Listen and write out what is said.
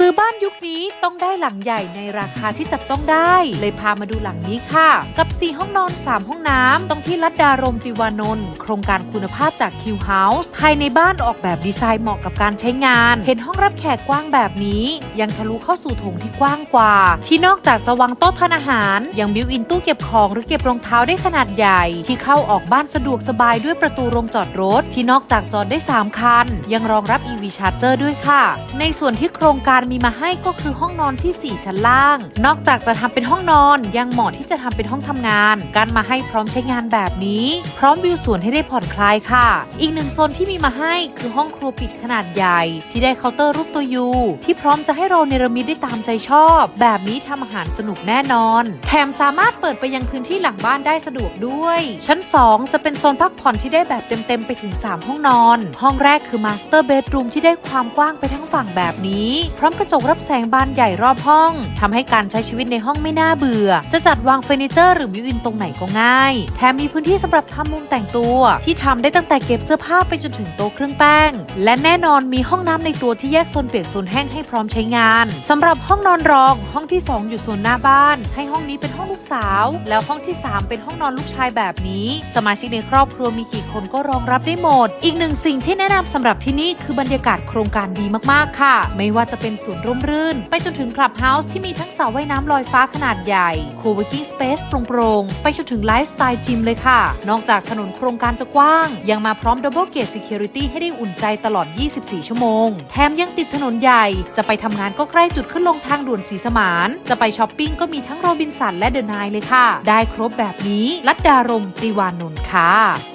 ซื้อบ้านยุคนี้ต้องได้หลังใหญ่ในราคาที่จับต้องได้ เลยพามาดูหลังนี้ค่ะ กับ 4 ห้องนอน 3 ห้องน้ำตรงที่ลัดดารมติวานนท์โครงการคุณภาพจากคิวเฮาส์ภายในบ้านออกแบบดีไซน์เหมาะกับการใช้งาน เห็นห้องรับแขกกว้างแบบนี้ ยังทะลุเข้าสู่โถงที่กว้างกว่า ที่นอกจากจะวางโต๊ะทานอาหาร ยังบิวอินตู้เก็บของหรือเก็บรองเท้าได้ขนาดใหญ่ ที่เข้าออกบ้านสะดวกสบายด้วยประตูโรงจอดรถ ที่นอกจากจอดได้ 3 คัน ยังรองรับ EV Charger ด้วยค่ะ ในส่วนที่โครงการมีมาให้ก็คือห้องนอนที่ 4 ชั้นล่าง นอกจากจะทำเป็นห้องนอนยังเหมาะที่จะทำเป็นห้องทำงาน การมาให้พร้อมใช้งานแบบนี้ พร้อมวิวสวนให้ได้ผ่อนคลายค่ะ อีกหนึ่งโซนที่มีมาให้คือห้องครัวปิดขนาดใหญ่ ที่ได้เคาน์เตอร์รูปตัวยูที่พร้อมจะให้เราเนรมิตได้ตามใจชอบ แบบนี้ทำอาหารสนุกแน่นอน แถมสามารถเปิดไปยังพื้นที่หลังบ้านได้สะดวกด้วย ชั้น 2 จะเป็นโซนพักผ่อนที่ได้แบบเต็มๆไปถึง 3 ห้องนอน ห้องแรกคือมาสเตอร์เบดรูมที่ได้ความกว้างไปทั้งฝั่งแบบนี้พร้อมกระจกรับแสงบานใหญ่รอบห้องทำให้การใช้ชีวิตในห้องไม่น่าเบื่อ จะจัดวางเฟอร์นิเจอร์หรือบิวอินตรงไหนก็ง่าย แถมมีพื้นที่สำหรับทำมุมแต่งตัว ที่ทำได้ตั้งแต่เก็บเสื้อผ้าไปจนถึงโต๊ะเครื่องแป้ง และแน่นอนมีห้องน้ำในตัวที่แยกโซนเปียกโซนแห้งให้พร้อมใช้งานสำหรับห้องนอนรอง ห้องที่ 2 อยู่โซนหน้าบ้าน ให้ห้องนี้เป็นห้องลูกสาว แล้วห้องที่ 3 เป็นห้องนอนลูกชายแบบนี้ สมาชิกในครอบครัวมีกี่คนก็รองรับได้หมด อีกหนึ่งสิ่งที่แนะนำสำหรับที่นี่คือบรรยากาศโครงการดีมากๆค่ะ ไม่ว่าจะเป็นสวนร่มรื่น ไปจนถึงคลับเฮาส์ที่มีทั้งสระว่ายน้ำลอยฟ้าขนาดใหญ่ co-working space โปร่งๆ ไปจนถึงไลฟ์สไตล์จิมเลยค่ะ นอกจากถนนโครงการจะกว้าง ยังมาพร้อม Double Gate Security ให้ได้อุ่นใจตลอด 24 ชั่วโมง แถมยังติดถนนใหญ่ จะไปทำงานก็ใกล้จุดขึ้นลงทางด่วนสีสมาน จะไปช้อปปิ้งก็มีทั้งโรบินสันและเดอะนเลยค่ะ ได้ครบแบบนี้ ลัดดารมติวานนท์ค่ะ